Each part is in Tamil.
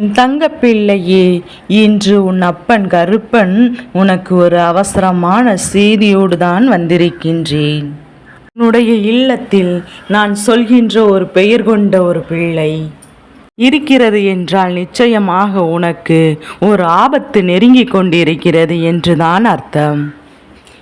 தங்கப்பிள்ளையே இன்று உன் அப்பன் கருப்பன் உனக்கு ஒரு அவசரமான செய்தியோடு தான் வந்திருக்கின்றேன். உன்னுடைய இல்லத்தில் நான் சொல்கின்ற ஒரு பெயர் கொண்ட ஒரு பிள்ளை. இருக்கிறது என்றால் நிச்சயமாக உனக்கு ஒரு ஆபத்து நெருங்கிக் கொண்டிருக்கிறது என்றுதான் அர்த்தம்.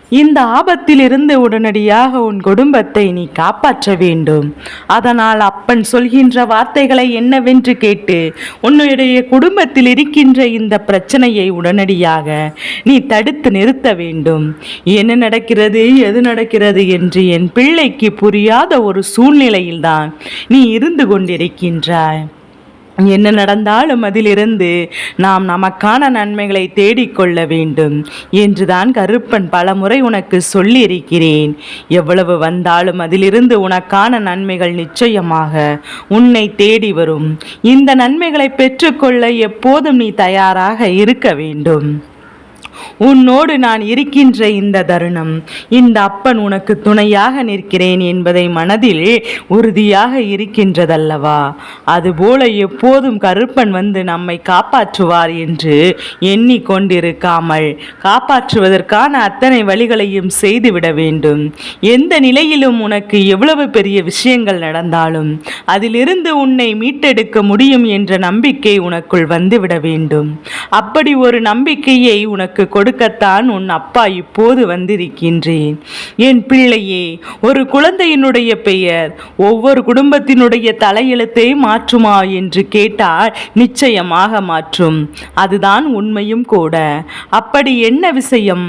இந்த ஆபத்திலிருந்து உடனடியாக உன் குடும்பத்தை நீ காப்பாற்ற வேண்டும். அதனால் அப்பன் சொல்கின்ற வார்த்தைகளை என்னவென்று கேட்டு உன்னுடைய குடும்பத்தில் இருக்கின்ற இந்த பிரச்சனையை உடனடியாக நீ தடுத்து நிறுத்த வேண்டும். என்ன நடக்கிறது எது நடக்கிறது என்று என் பிள்ளைக்கு புரியாத ஒரு சூழ்நிலையில்தான் நீ இருந்து கொண்டிருக்கின்றாய். என்ன நடந்தாலும் அதிலிருந்து நாம் நமக்கான நன்மைகளை தேடிக்கொள்ள வேண்டும் என்றுதான் கருப்பன் பலமுறை உனக்கு சொல்லியிருக்கிறேன். எவ்வளவு வந்தாலும் அதிலிருந்து உனக்கான நன்மைகள் நிச்சயமாக உன்னை தேடி வரும். இந்த நன்மைகளை பெற்றுக்கொள்ள எப்போதும் நீ தயாராக இருக்க வேண்டும். உன்னோடு நான் இருக்கின்ற இந்த தருணம். இந்த அப்பன் உனக்கு துணையாக நிற்கிறேன் என்பதை மனதில் உறுதியாக இருக்கின்றதல்லவா? அதுபோல எப்போதும் கருப்பன் வந்து நம்மை காப்பாற்றுவார் என்று எண்ணிக்கொண்டிருக்காமல் காப்பாற்றுவதற்கான அத்தனை வழிகளையும் செய்துவிட வேண்டும். எந்த நிலையிலும் உனக்கு எவ்வளவு பெரிய விஷயங்கள் நடந்தாலும் அதிலிருந்து உன்னை மீட்டெடுக்க முடியும் என்ற நம்பிக்கை உனக்குள் வந்துவிட வேண்டும். அப்படி ஒரு நம்பிக்கையை உனக்கு கொடுக்கத்தான் உன் அப்பா இப்போது வந்திருக்கின்றேன். என் பிள்ளையே ஒரு குழந்தையினுடைய பெயர் ஒவ்வொரு குடும்பத்தினுடைய தலையெழுத்தை மாற்றுமா என்று கேட்டால் நிச்சயமாக மாற்றும். அதுதான் உண்மையும் கூட. அப்படி என்ன விஷயம்?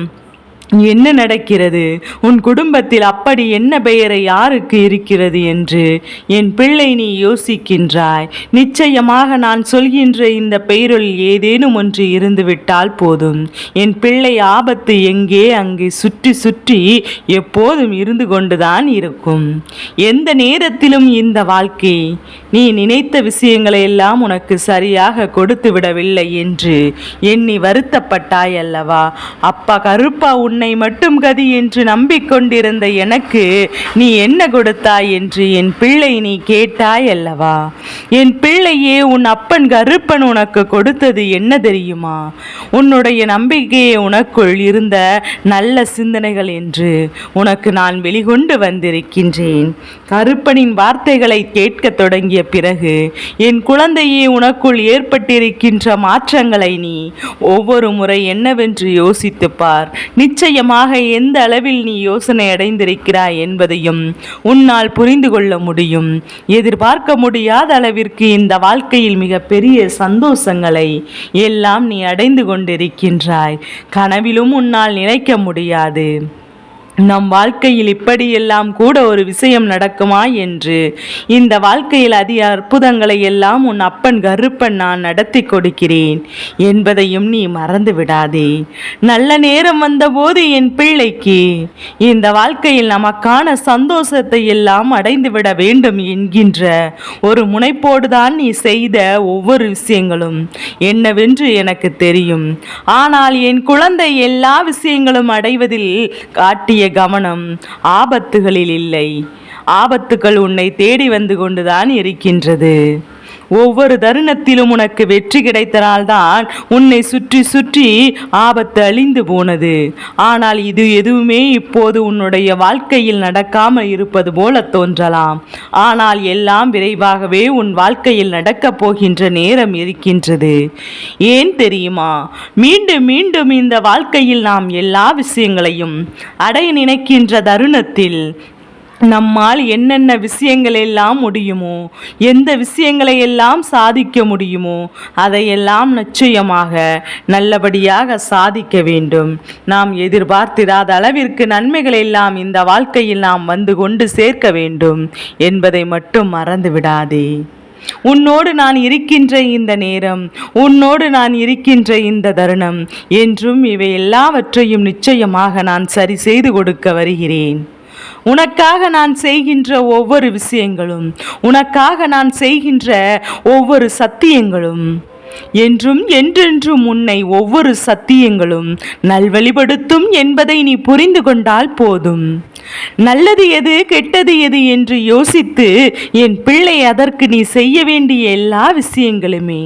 என்ன நடக்கிறது? உன் குடும்பத்தில் அப்படி என்ன பெயரை யாருக்கு இருக்கிறது என்று என் பிள்ளை நீ யோசிக்கின்றாய். நிச்சயமாக நான் சொல்கின்ற இந்த பெயரில் ஏதேனும் ஒன்று இருந்துவிட்டால் போதும். என் பிள்ளை ஆபத்து எங்கே? அங்கே சுற்றி சுற்றி எப்போதும் இருந்து கொண்டுதான் இருக்கும். எந்த நேரத்திலும் இந்த வாழ்க்கை? நீ நினைத்த விஷயங்களை எல்லாம் உனக்கு சரியாக கொடுத்து விடவில்லை என்று எண்ணி வருத்தப்பட்டாய் அல்லவா? அப்பா கருப்பா உன் உன்னை மட்டும் கதி என்று நம்பிக்கொண்டிருந்த எனக்கு நீ என்ன கொடுத்தாய் என்று என் பிள்ளை நீ கேட்டாய் அல்லவா? என் பிள்ளையே உன் அப்பன் கருப்பன் உனக்கு கொடுத்தது என்ன தெரியுமா? உன்னுடைய நம்பிக்கையை உனக்குள் இருந்த நல்ல சிந்தனைகள் என்று உனக்கு நான் வெளிகொண்டு வந்திருக்கின்றேன். கருப்பனின் வார்த்தைகளை கேட்க தொடங்கிய பிறகு என் குழந்தையே உனக்குள் ஏற்பட்டிருக்கின்ற மாற்றங்களை நீ ஒவ்வொரு முறை என்னவென்று யோசித்துப் பார். நிச்சயமாக எந்த அளவில் நீ யோசனை அடைந்திருக்கிறாய் என்பதையும் உன்னால் புரிந்து கொள்ள முடியும். எதிர்பார்க்க முடியாத அளவில் அளவிற்கு இந்த வாழ்க்கையில் மிகப்பெரிய சந்தோஷங்களை எல்லாம் நீ அடைந்து கொண்டிருக்கின்றாய். கனவிலும் உன்னால் நினைக்க முடியாது. நம் வாழ்க்கையில் இப்படியெல்லாம் கூட ஒரு விஷயம் நடக்குமா என்று? இந்த வாழ்க்கையில் அதிக அற்புதங்களை எல்லாம் உன் அப்பன் கருப்பன் நான் நடத்தி கொடுக்கிறேன். என்பதையும் நீ மறந்து விடாதே. நல்ல நேரம் வந்தபோது என் பிள்ளைக்கு இந்த வாழ்க்கையில் நமக்கான சந்தோஷத்தை எல்லாம் அடைந்துவிட வேண்டும் என்கின்ற ஒரு முனைப்போடு தான் நீ செய்த ஒவ்வொரு விஷயங்களும். என்னவென்று எனக்கு தெரியும். ஆனால் என் குழந்தை எல்லா விஷயங்களும் அடைவதில் காட்டிய கவனம் ஆபத்துகளில் இல்லை. ஆபத்துக்கள் உன்னை தேடி வந்து கொண்டுதான் இருக்கின்றது. ஒவ்வொரு தருணத்திலும் உனக்கு வெற்றி கிடைத்தனால்தான் உன்னை சுற்றி சுற்றி ஆபத்து அழிந்து போனது. ஆனால் இது எதுவுமே இப்போது உன்னுடைய வாழ்க்கையில் நடக்காமல் இருப்பது போல தோன்றலாம். ஆனால் எல்லாம் விரைவாகவே உன் வாழ்க்கையில் நடக்கப் போகின்ற நேரம் இருக்கின்றது. ஏன் தெரியுமா? மீண்டும் மீண்டும் இந்த வாழ்க்கையில் நாம் எல்லா விஷயங்களையும் அடைய நினைக்கின்ற தருணத்தில் நம்மால் என்னென்ன விஷயங்கள் எல்லாம் முடியுமோ எந்த விஷயங்களை எல்லாம் சாதிக்க முடியுமோ அதையெல்லாம் நிச்சயமாக நல்லபடியாக சாதிக்க வேண்டும். நாம் எதிர்பார்த்திராத அளவிற்கு நன்மைகள் எல்லாம் இந்த வாழ்க்கையில் நாம் வந்து கொண்டு சேர்க்க வேண்டும் என்பதை மட்டும் மறந்து விடாதே உன்னோடு நான் இருக்கின்ற இந்த நேரம் உன்னோடு நான் இருக்கின்ற இந்த தருணம் என்றும் இவை எல்லாவற்றையும் நிச்சயமாக நான் சரி செய்து கொடுக்க வருகிறேன். உனக்காக நான் செய்கின்ற ஒவ்வொரு விஷயங்களும் உனக்காக நான் செய்கின்ற ஒவ்வொரு சத்தியங்களும் என்றும் என்றென்றும் உன்னை ஒவ்வொரு சத்தியங்களும் நல்வழிப்படுத்தும் என்பதை நீ புரிந்து கொண்டால் போதும். நல்லது எது கெட்டது எது என்று யோசித்து என் பிள்ளை அதற்கு நீ செய்ய வேண்டிய எல்லா விஷயங்களுமே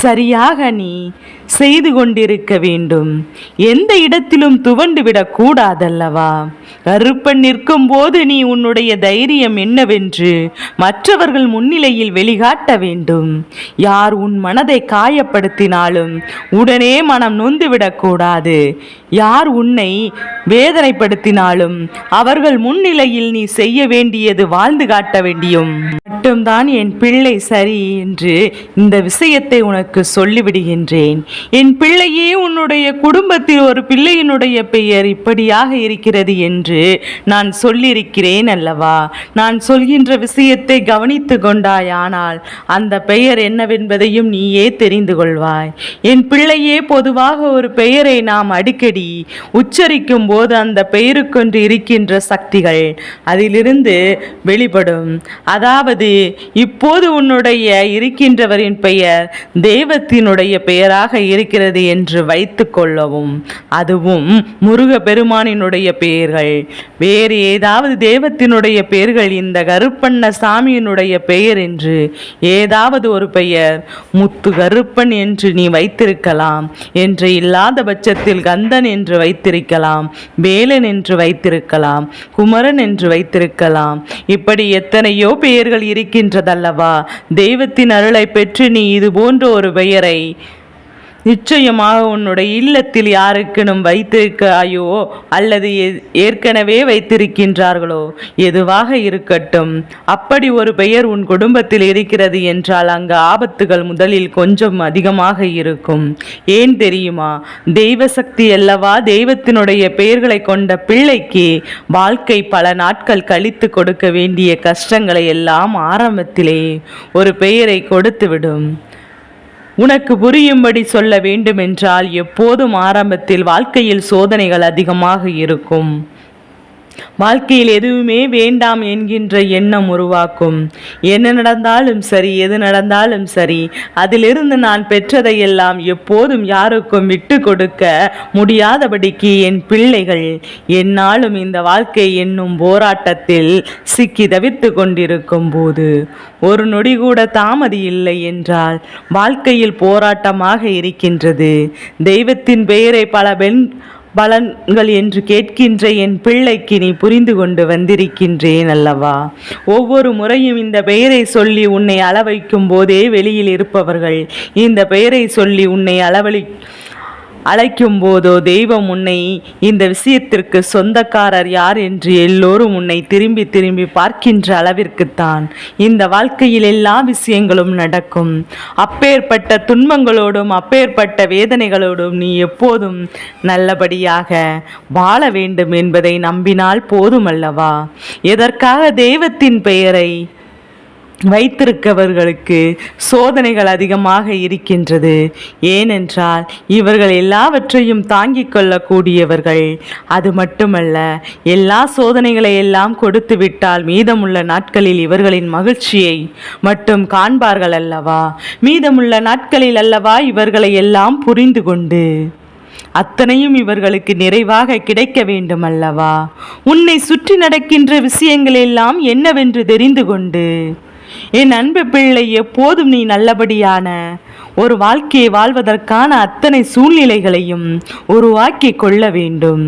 சரியாக நீ செய்து கொண்டிருக்க வேண்டும். எந்த இடத்திலும் துவண்டு விடக்கூடாதல்லவா கருப்பன் நிற்கும் போது நீ உன்னுடைய தைரியம் என்னவென்று மற்றவர்கள் முன்னிலையில் வெளிகாட்ட வேண்டும். யார் உன் மனதை காயப்படுத்தினாலும் உடனே மனம் நொந்துவிடக் கூடாது. யார் உன்னை வேதனைப்படுத்தினாலும் அவர்கள் முன்னிலையில் நீ செய்ய வேண்டியது வாழ்ந்து காட்ட வேண்டியும். மட்டும்தான் என் பிள்ளை சரி என்று இந்த விஷயத்தை உனக்கு சொல்லிவிடுகின்றேன். என் பிள்ளையே உன்னுடைய குடும்பத்தில் ஒரு பிள்ளையினுடைய பெயர் இப்படியாக இருக்கிறது என்று நான் சொல்லியிருக்கிறேன் அல்லவா? நான் சொல்கின்ற விஷயத்தை கவனித்து கொண்டாயானால் அந்த பெயர் என்னவென்பதையும் நீயே தெரிந்து கொள்வாய். என் பிள்ளையே பொதுவாக ஒரு பெயரை நாம் அடிக்கடி உச்சரிக்கும் போது அந்த பெயருக்கொன்று இருக்கின்ற சக்திகள் அதிலிருந்து வெளிப்படும். அதாவது இப்போது உன்னுடைய இருக்கின்றவரின் பெயர் தெய்வத்தினுடைய பெயராக இருக்கிறது என்று வைத்து கொள்ளவும். அதுவும் முருக பெருமானினுடைய பெயர்கள். வேறு ஏதாவது தெய்வத்தினுடைய பெயர்கள் இந்த கருப்பண்ண சாமியினுடைய பெயர் என்று ஏதாவது ஒரு பெயர். முத்து கருப்பன் என்று நீ வைத்திருக்கலாம். என்று இல்லாத பட்சத்தில் கந்தன் என்று வைத்திருக்கலாம். வேலன் என்று வைத்திருக்கலாம். குமரன் என்று வைத்திருக்கலாம். இப்படி எத்தனையோ பெயர்கள் இருக்கின்றதல்லவா. தெய்வத்தின் அருளை பெற்று நீ இது போன்ற ஒரு பெயரை நிச்சயமாக உன்னுடைய இல்லத்தில் யாருக்கெனும் வைத்திருக்காயோ அல்லது ஏ- ஏற்கனவே வைத்திருக்கின்றார்களோ? எதுவாக இருக்கட்டும். அப்படி ஒரு பெயர் உன் குடும்பத்தில் இருக்கிறது என்றால் அங்கு ஆபத்துகள் முதலில் கொஞ்சம் அதிகமாக இருக்கும். ஏன் தெரியுமா? தெய்வ சக்தி அல்லவா தெய்வத்தினுடைய பெயர்களை கொண்ட பிள்ளைக்கு வாழ்க்கை பல நாட்கள் கழித்து கொடுக்க வேண்டிய கஷ்டங்களை எல்லாம் ஆரம்பத்திலே ஒரு பெயரை கொடுத்துவிடும் உனக்கு புரியும்படி சொல்ல வேண்டுமென்றால் எப்போதும் ஆரம்பத்தில் வாழ்க்கையில் சோதனைகள் அதிகமாக இருக்கும். வாழ்க்கையில் எதுவுமே வேண்டாம் என்கின்ற எண்ணம் உருவாக்கும். என்ன நடந்தாலும் சரி எது நடந்தாலும் சரி அதிலிருந்து நான் பெற்றதையெல்லாம் எப்போதும் யாருக்கும் விட்டு கொடுக்க முடியாதபடிக்கு என் பிள்ளைகள் என்னாலும் இந்த வாழ்க்கை என்னும் போராட்டத்தில் சிக்கி தவித்து கொண்டிருக்கும் போது ஒரு நொடி கூட தாமதி இல்லை என்றால் வாழ்க்கையில் போராட்டமாக இருக்கின்றது. தெய்வத்தின் பெயரை பல பெண் பலன்கள் என்று கேட்கின்ற என் பிள்ளைக்கு நீ புரிந்து கொண்டு வந்திருக்கின்றேன் அல்லவா? ஒவ்வொரு முறையும் இந்த பெயரை சொல்லி உன்னை அளவைக்கும் போதே வெளியில் இருப்பவர்கள் இந்த பெயரை சொல்லி உன்னை அளவழி அழைக்கும் போதோ தெய்வம் உன்னை இந்த விஷயத்திற்கு சொந்தக்காரர் யார் என்று எல்லோரும் உன்னை திரும்பி திரும்பி பார்க்கின்ற அளவிற்குத்தான். இந்த வாழ்க்கையில் எல்லா விஷயங்களும் நடக்கும். அப்பேற்பட்ட துன்பங்களோடும் அப்பேற்பட்ட வேதனைகளோடும் நீ எப்போதும் நல்லபடியாக வாழ வேண்டும் என்பதை நம்பினால் போதுமல்லவா? எதற்காக தெய்வத்தின் பெயரை வைத்திருக்கவர்களுக்கு சோதனைகள் அதிகமாக இருக்கின்றது. ஏனென்றால் இவர்கள் எல்லாவற்றையும் தாங்கிக் கொள்ளக்கூடியவர்கள். அது மட்டுமல்ல எல்லா சோதனைகளை எல்லாம் கொடுத்து விட்டால் மீதமுள்ள நாட்களில் இவர்களின் மகிழ்ச்சியை மட்டும் காண்பார்கள் அல்லவா? மீதமுள்ள நாட்களில் அல்லவா இவர்களை எல்லாம் புரிந்து கொண்டு? அத்தனையும் இவர்களுக்கு நிறைவாக கிடைக்க வேண்டும் அல்லவா? உன்னை சுற்றி நடக்கின்ற விஷயங்கள் எல்லாம் என்னவென்று தெரிந்து கொண்டு? என் அன்பு பிள்ளை எப்போதும் நீ நல்லபடியான ஒரு வாழ்க்கையை வாழ்வதற்கான அத்தனை சூழ்நிலைகளையும் உருவாக்கி கொள்ள வேண்டும்.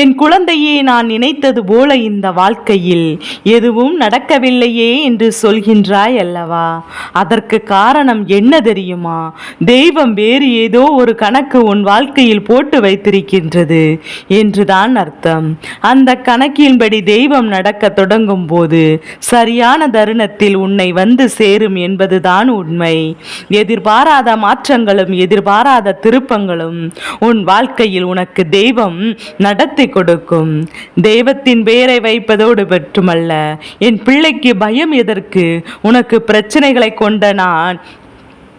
என் குழந்தையே நான் நினைத்தது போல இந்த வாழ்க்கையில் எதுவும் நடக்கவில்லையே என்று சொல்கின்றாய் அல்லவா? அதற்கு காரணம் என்ன தெரியுமா? தெய்வம் வேறு ஏதோ ஒரு கணக்கு உன் வாழ்க்கையில் போட்டு வைத்திருக்கின்றது என்றுதான் அர்த்தம். அந்த கணக்கின்படி தெய்வம் நடக்க தொடங்கும் போது சரியான தருணத்தில் உன்னை வந்து சேரும் என்பதுதான் உண்மை. எதிர்பாராத மாற்றங்களும் எதிர்பாராத திருப்பங்களும் உன் வாழ்க்கையில் உனக்கு தெய்வம் நடத்தி கொடுக்கும். தெய்வத்தின் பெயரை வைப்பதோடு மட்டுமல்ல என் பிள்ளைக்கு பயம் எதற்கு? உனக்கு பிரச்சனைகளை கொண்ட நான்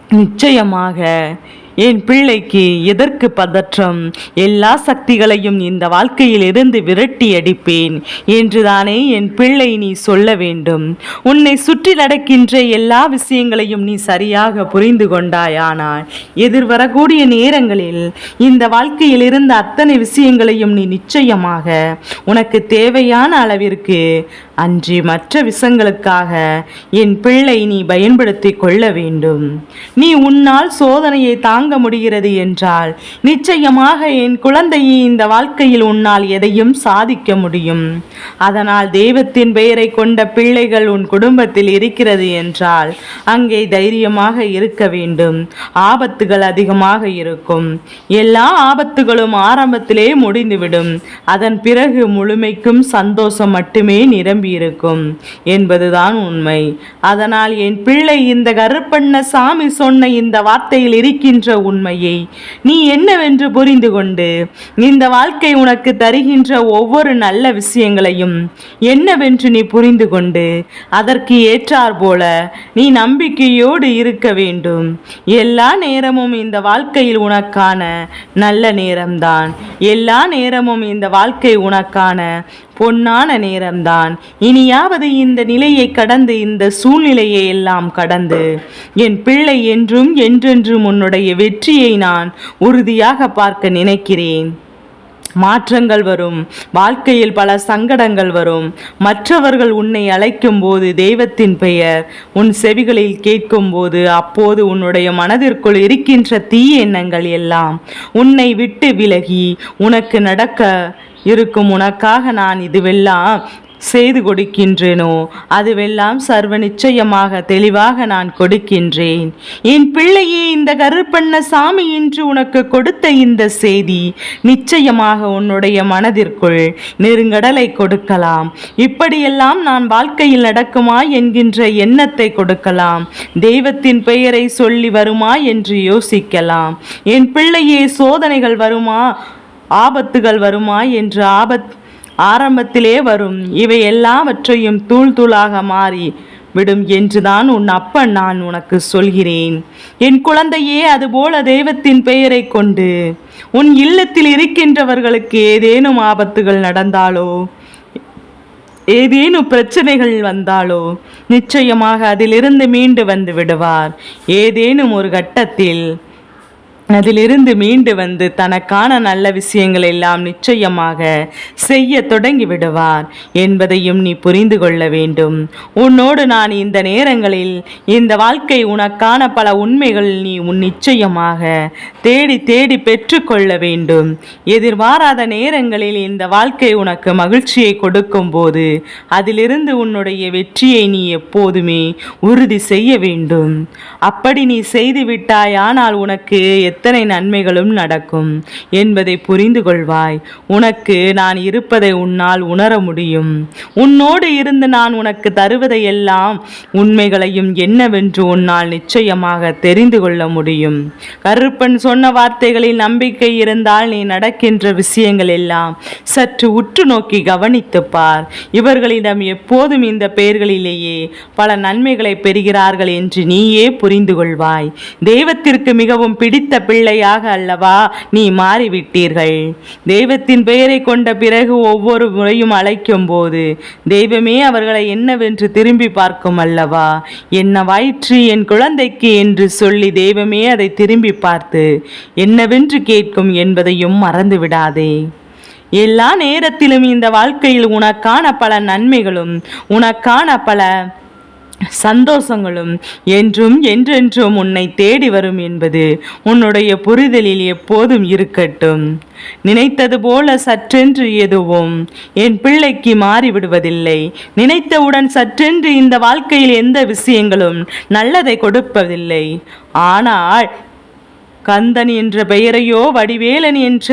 நிச்சயமாக என் பிள்ளைக்கு எதற்கு பதற்றம்? எல்லா சக்திகளையும் இந்த வாழ்க்கையில் இருந்து விரட்டி அடிப்பேன். என்றுதானே என் பிள்ளை நீ சொல்ல வேண்டும். உன்னை சுற்றி நடக்கின்ற எல்லா விஷயங்களையும் நீ சரியாக புரிந்து கொண்டாயானால் எதிர்வரக்கூடிய நேரங்களில் இந்த வாழ்க்கையில் இருந்த அத்தனை விஷயங்களையும் நீ நிச்சயமாக உனக்கு தேவையான அளவிற்கு அன்றி மற்ற விஷங்களுக்காக என் பிள்ளை நீ பயன்படுத்தி கொள்ள வேண்டும். நீ உன்னால் சோதனையை தாங்க முடிகிறது என்றால் நிச்சயமாக என் குழந்தையை இந்த வாழ்க்கையில் உன்னால் எதையும் சாதிக்க முடியும். அதனால் தெய்வத்தின் பெயரை கொண்ட பிள்ளைகள் உன் குடும்பத்தில் இருக்கிறது என்றால் அங்கே தைரியமாக இருக்க வேண்டும். ஆபத்துகள் அதிகமாக இருக்கும். எல்லா ஆபத்துகளும் ஆரம்பத்திலே முடிந்துவிடும். அதன் பிறகு முழுமைக்கும் சந்தோஷம் மட்டுமே நிரம்பி இருக்கும் என்பதுதான் உண்மை. அதனால் என் பிள்ளை இந்த கருப்பண்ண சாமி சொன்ன இந்த வார்த்தையில் இருக்கின்ற உண்மையை நீ என்னவென்று புரிந்து கொண்டு இந்த வாழ்க்கை உனக்கு தருகின்ற ஒவ்வொரு நல்ல விஷயங்களையும் என்னவென்று நீ புரிந்து கொண்டு அதற்கு ஏற்றார் போல நீ நம்பிக்கையோடு இருக்க வேண்டும். எல்லா நேரமும் இந்த வாழ்க்கையில் உனக்கான நல்ல நேரம்தான். எல்லா நேரமும் இந்த வாழ்க்கை உனக்கான பொன்னான நேரம்தான். இனியாவது இந்த நிலையை கடந்து இந்த சூழ்நிலையை எல்லாம் கடந்து. என் பிள்ளை என்றும் என்றென்றும் உன்னுடைய வெற்றியை நான் உறுதியாக பார்க்க நினைக்கிறேன். மாற்றங்கள் வரும். வாழ்க்கையில் பல சங்கடங்கள் வரும். மற்றவர்கள் உன்னை அழைக்கும் போது தெய்வத்தின் பெயர். உன் செவிகளில் கேட்கும் போது அப்போது உன்னுடைய மனதிற்குள் இருக்கின்ற தீய எண்ணங்கள் எல்லாம் உன்னை விட்டு விலகி உனக்கு நடக்க இருக்கும் உனக்காக நான் இதுவெல்லாம் செய்து கொடுக்கின்றேனோ? அதுவெல்லாம் சர்வ நிச்சயமாக தெளிவாக நான் கொடுக்கின்றேன். என் பிள்ளையே இந்த கருப்பண்ண சாமி இன்று உனக்கு கொடுத்த இந்த செய்தி நிச்சயமாக உன்னுடைய மனதிற்குள் நெருங்கடலை கொடுக்கலாம். இப்படியெல்லாம் நான் வாழ்க்கையில் நடக்குமா என்கின்ற எண்ணத்தை கொடுக்கலாம். தெய்வத்தின் பெயரை சொல்லி வருமா என்று யோசிக்கலாம். என் பிள்ளையே சோதனைகள் வருமா? ஆபத்துகள் வருமா என்று ஆபத் ஆரம்பத்திலே வரும். இவை எல்லாவற்றையும் தூள் தூளாக மாறி விடும் என்றுதான் உன் அப்பன் நான் உனக்கு சொல்கிறேன். என் குழந்தையே அதுபோல தெய்வத்தின் பெயரை கொண்டு உன் இல்லத்தில் இருக்கின்றவர்களுக்கு ஏதேனும் ஆபத்துகள் நடந்தாலோ ஏதேனும் பிரச்சனைகள் வந்தாலோ நிச்சயமாக அதிலிருந்து மீண்டு வந்து விடுவார். ஏதேனும் ஒரு கட்டத்தில் அதிலிருந்து மீண்டு வந்து தனக்கான நல்ல விஷயங்கள் எல்லாம் நிச்சயமாக செய்ய தொடங்கி விடுவார் என்பதையும் நீ புரிந்து கொள்ள வேண்டும். உன்னோடு நான் இந்த நேரங்களில் இந்த வாழ்க்கை உனக்கான பல உண்மைகள் நீ உன் நிச்சயமாக தேடி தேடி பெற்றுக்கொள்ள வேண்டும். எதிர்பாராத நேரங்களில் இந்த வாழ்க்கை உனக்கு மகிழ்ச்சியை கொடுக்கும் போது அதிலிருந்து உன்னுடைய வெற்றியை நீ எப்போதுமே உறுதி செய்ய வேண்டும். அப்படி நீ செய்து விட்டாயானால் உனக்கு எத்தனை நன்மைகளும் நடக்கும் என்பதை புரிந்து கொள்வாய். உனக்கு நான் இருப்பதை உன்னால் உணர முடியும். உன்னோடு இருந்து நான் உனக்கு தருவதையெல்லாம் உண்மைகளையும் என்னவென்று உன்னால் நிச்சயமாக தெரிந்து கொள்ள முடியும். கருப்பன் சொன்ன வார்த்தைகளில் நம்பிக்கை இருந்தால் நீ நடக்கின்ற விஷயங்கள் எல்லாம் சற்று உற்று நோக்கி கவனித்து பார். இவர்களிடம் எப்போதும் இந்த பெயர்களிலேயே பல நன்மைகளை பெறுகிறார்கள் என்று நீயே புரிந்து கொள்வாய். தெய்வத்திற்கு மிகவும் பிடித்த பிள்ளையாக அல்லவா நீ மாறிவிட்டீர்கள். தெய்வத்தின் பெயரை கொண்ட பிறகு ஒவ்வொரு முறையும் அழைக்கும் போது தெய்வமே அவர்களை என்னவென்று திரும்பி பார்க்கும் அல்லவா? என்ன வயிற்று என் குழந்தைக்கு என்று சொல்லி தெய்வமே அதை திரும்பி பார்த்து என்னவென்று கேட்கும் என்பதையும் மறந்து விடாதே எல்லா நேரத்திலும் இந்த வாழ்க்கையில் உனக்கான பல நன்மைகளும் உனக்கான பல சந்தோஷங்களும் என்றும் என்றென்றும் உன்னை தேடி வரும் என்பது உன்னுடைய புரிதலில் எப்போதும் இருக்கட்டும். நினைத்தது போல சற்றென்று எதுவும் என் பிள்ளைக்கு மாறிவிடுவதில்லை. நினைத்தவுடன் சற்றென்று இந்த வாழ்க்கையில் எந்த விஷயங்களும் நல்லதை கொடுப்பதில்லை. ஆனால் கந்தன் என்ற பெயரையோ வடிவேலன் என்ற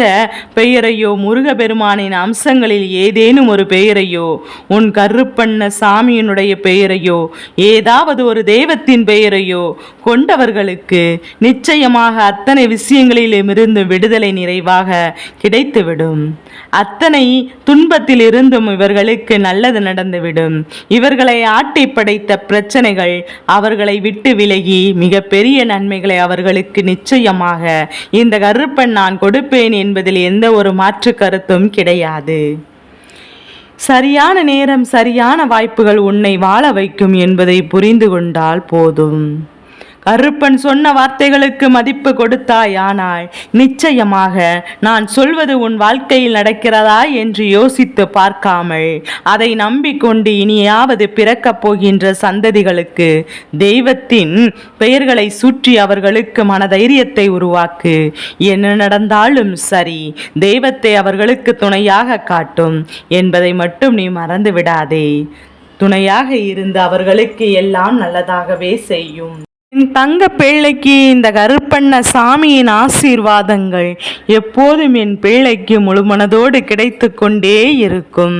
பெயரையோ முருகபெருமானின் அம்சங்களில் ஏதேனும் ஒரு பெயரையோ உன் கருப்பண்ண சாமியினுடைய பெயரையோ ஏதாவது ஒரு தெய்வத்தின் பெயரையோ கொண்டவர்களுக்கு நிச்சயமாக அத்தனை விஷயங்களிலுமிருந்து விடுதலை நிறைவாக கிடைத்துவிடும். அத்தனை துன்பத்தில் இருந்தும் இவர்களுக்கு நல்லது நடந்துவிடும். இவர்களை ஆட்டி படைத்த பிரச்சனைகள் அவர்களை விட்டு விலகி மிகப்பெரிய நன்மைகளை அவர்களுக்கு நிச்சயமாக. இந்த கருப்பன் நான் கொடுப்பேன் என்பதில் எந்த ஒரு மாற்று கருத்தும் கிடையாது. சரியான நேரம் சரியான வாய்ப்புகள் உன்னை வாழ வைக்கும் என்பதை புரிந்து கொண்டால் போதும். அருப்பன் சொன்ன வார்த்தைகளுக்கு மதிப்பு கொடுத்தாயானால் நிச்சயமாக நான் சொல்வது உன் வாழ்க்கையில் நடக்கிறதா என்று யோசித்து பார்க்காமல் அதை நம்பிக்கொண்டு இனியாவது பிறக்கப் போகின்ற சந்ததிகளுக்கு தெய்வத்தின் பெயர்களை சுற்றி அவர்களுக்கு மனதைரியத்தை உருவாக்கு. என்ன நடந்தாலும் சரி தெய்வத்தை அவர்களுக்கு துணையாக காட்டும் என்பதை மட்டும் நீ மறந்து விடாதே துணையாக இருந்து அவர்களுக்கு எல்லாம் நல்லதாகவே செய்யும். என் தங்க பிள்ளைக்கு இந்த கருப்பண்ண சாமியின் ஆசீர்வாதங்கள் எப்போதும் என் பிள்ளைக்கு முழுமனதோடு கிடைத்து கொண்டே இருக்கும்.